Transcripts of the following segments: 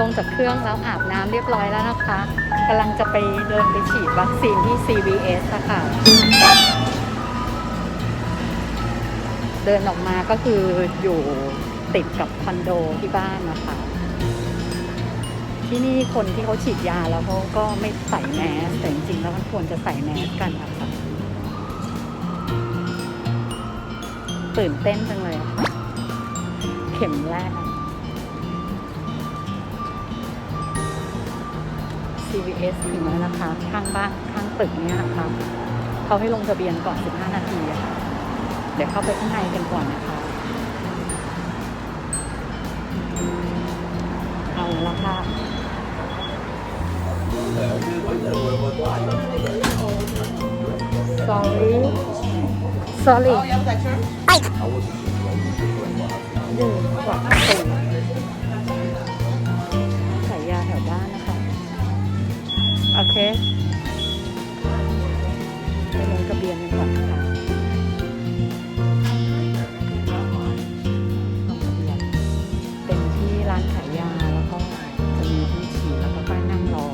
ลงจากเครื่องแล้วอาบน้ำเรียบร้อยแล้วนะคะกำลังจะไปเดินไปฉีดวัคซีนที่ CVS ะค่ะ เดินออกมาก็คืออยู่ติดกับคอนโดที่บ้านนะคะ ที่นี่คนที่เขาฉีดยาแล้วเขาก็ไม่ใส่แมสแต่จริงๆแล้วมันควรจะใส่แมสกันนะคะตื่นเต้นจังเลยค่ะ เข็มแรก CVS ถึงแล้วนะคะข้างบ้านข้างตึกเนี้ยนะคะเขาให้ลงทะเบียนก่อน 15 นาทีอะค่ะเดี๋ยวเข้าไปข้างในกันก่อนนะคะ เอาละค่ะ sorry sorry ดื่มกว่า ร้านขายยาแล้วก็จะมีที่ฉีดแล้วก็ป้ายนั่งรอ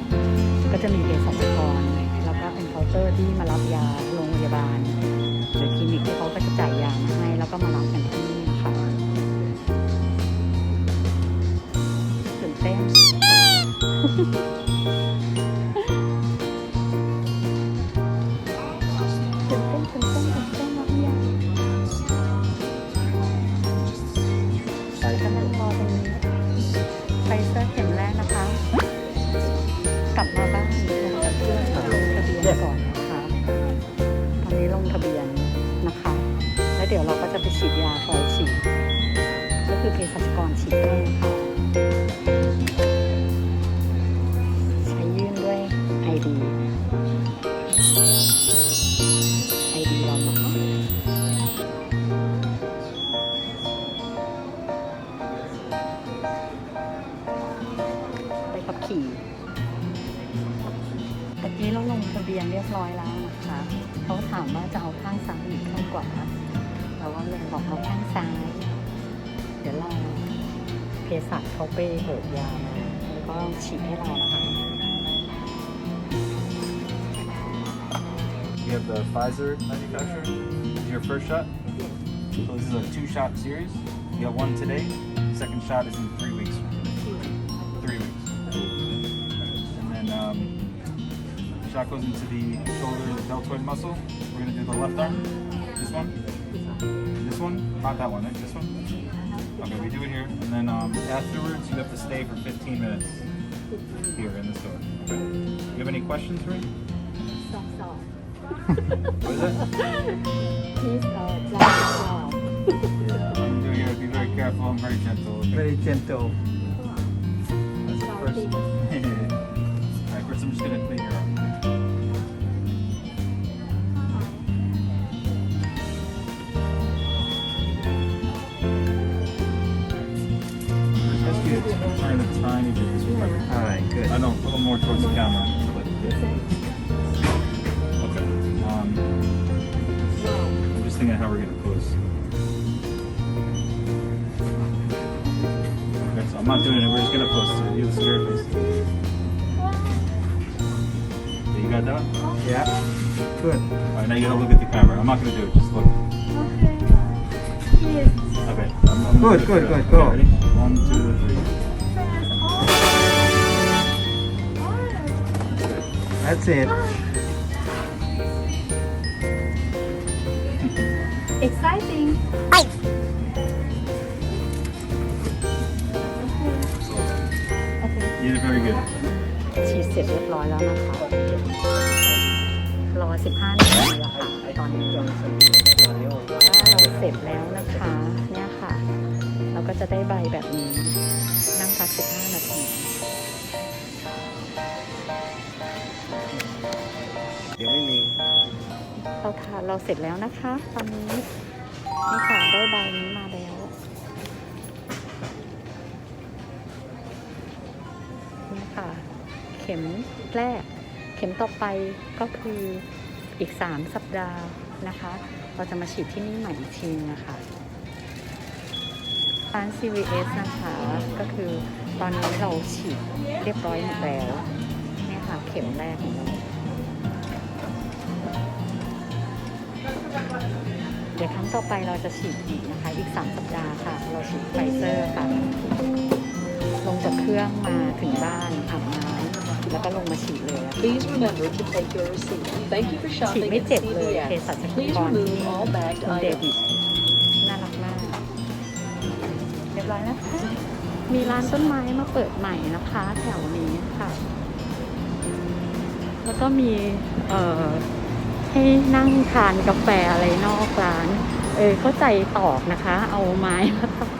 ก็จะมีเภสัชกรแล้วก็เป็นเคาน์เตอร์ที่มารับยาโรงพยาบาลหรือคลินิกที่เขาก็จะจ่ายยามาให้แล้วก็มารับกันที่นี่นะคะตื่นเต้น ขับขี่ตะกี้เราลงทะเบียนเรียบร้อยแล้วนะคะเขาถามว่าจะเอาข้างซ้ายหรือข้างขวาเราก็เลยบอกเอาข้างซ้าย เดี๋ยวเราเภสัชเขาไปเบิกยามาแล้วก็ฉีดให้เรานะคะ You have the Pfizer manufacturer. This is your first shot. So this is a two-shot series. You got one today. Second shot is in That goes into the shoulder deltoid muscle. We're gonna do the left arm. This one. This one. Not that one, right? This one. Okay, we do it here. And then um, afterwards, you have to stay for 15 minutes here in the store. Okay. You have any questions for me? Stop, stop. what is it? Please, uh, stop. yeah, I'm doing it. Be very careful. I'm very gentle. Okay? Very gentle. That's the first. All right, first I'm just gonna clean. Tiny bit this way. Alright, good. I know, a little more towards the camera. Okay. Um, I'm just thinking how we're gonna pose. Okay, so I'm not doing it. We're just gonna pose. So you the scared face. Yeah, you got that one? Yeah. Good. All right, now you gotta look at the camera. I'm not gonna do it. Just look. Okay. I'm, I'm Good, gonna good, good, Okay, go. Ready? One, two, three. That's it. exciting Okay. You did very good. ฉีดเสร็จเรียบร้อยแล้วนะคะ รอ 15 นาทีอะค่ะ ตอนนี้ถ้าเราเสร็จแล้วนะคะ เนี่ยค่ะ เราก็จะได้ใบแบบนี้ นั่งพัก 15 นาที เราทานเราเสร็จแล้วนะคะ ตอนนี้นี่ค่ะได้ใบนี้มาแล้วนี่ค่ะ เข็มแรก เข็มต่อไปก็คืออีก 3 สัปดาห์นะคะ เราจะมาฉีดที่นี่ใหม่อีกทีนึงนะคะร้าน CVS นะคะ ก็คือตอนนี้เราฉีดเรียบร้อยหมดแล้วเนี่ยค่ะ เข็มแรกของเรา เดี๋ยวครั้งต่อไปเราจะฉีดอีกนะคะ อีก 3 สัปดาห์ค่ะ เราฉีดไฟเซอร์ค่ะ ลงจากเครื่องมาถึงบ้านอาบน้ำแล้วก็ลงมาฉีดเลยอะ Please remember to take your receipt. Thank you for ฉีด shopping ไม่ at เจ็บเลยเภ CVS. สัชก Please รที่ remove all bagged คุณเด items. วิดน่ารักมาก เรียบร้อยนะคะ มีร้านต้นไม้มาเปิดใหม่นะคะ แถวนี้ค่ะ แล้วก็มีเอ่อ ให้นั่งทานกาแฟอะไรนอกร้าน เออเข้าใจตอกนะคะ เอาไม้มาตอก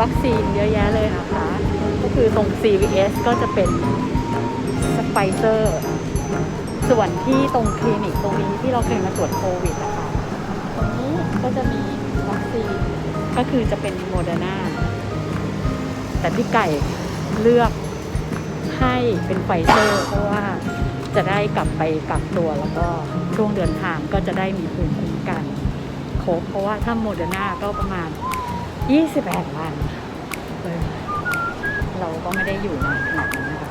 วัคซีนเยอะแยะเลยนะคะ ก็คือตรง CVS ก็จะเป็นสไปเซอร์ส่วนที่ตรงคลินิกตรงนี้ที่เราเคยมาตรวจโควิดนะคะตรงนี้ก็จะมีวัคซีนก็คือจะเป็นโมเดอร์นาแต่พี่ไก่เลือกให้เป็นไฟเซอร์ เพราะว่าจะได้กลับไปกักตัวแล้วก็ช่วงเดินทางก็จะได้มีภูมิคุ้มกันครบเพราะว่าถ้าโมเดอร์นาก็ประมาณ 28 วันเออเราก็ไม่ได้อยู่นานขนาดนั้นนะคะ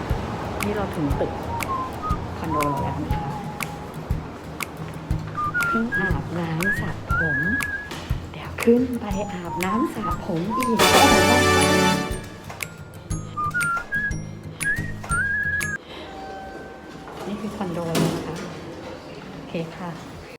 นี่เราถึงตึกคอนโดเราแล้วนะคะเพิ่งอาบน้ำสระผม เดี๋ยวขึ้นไปอาบน้ำสระผมอีกนี่คือคอนโดเลยนะคะ โอเคค่ะ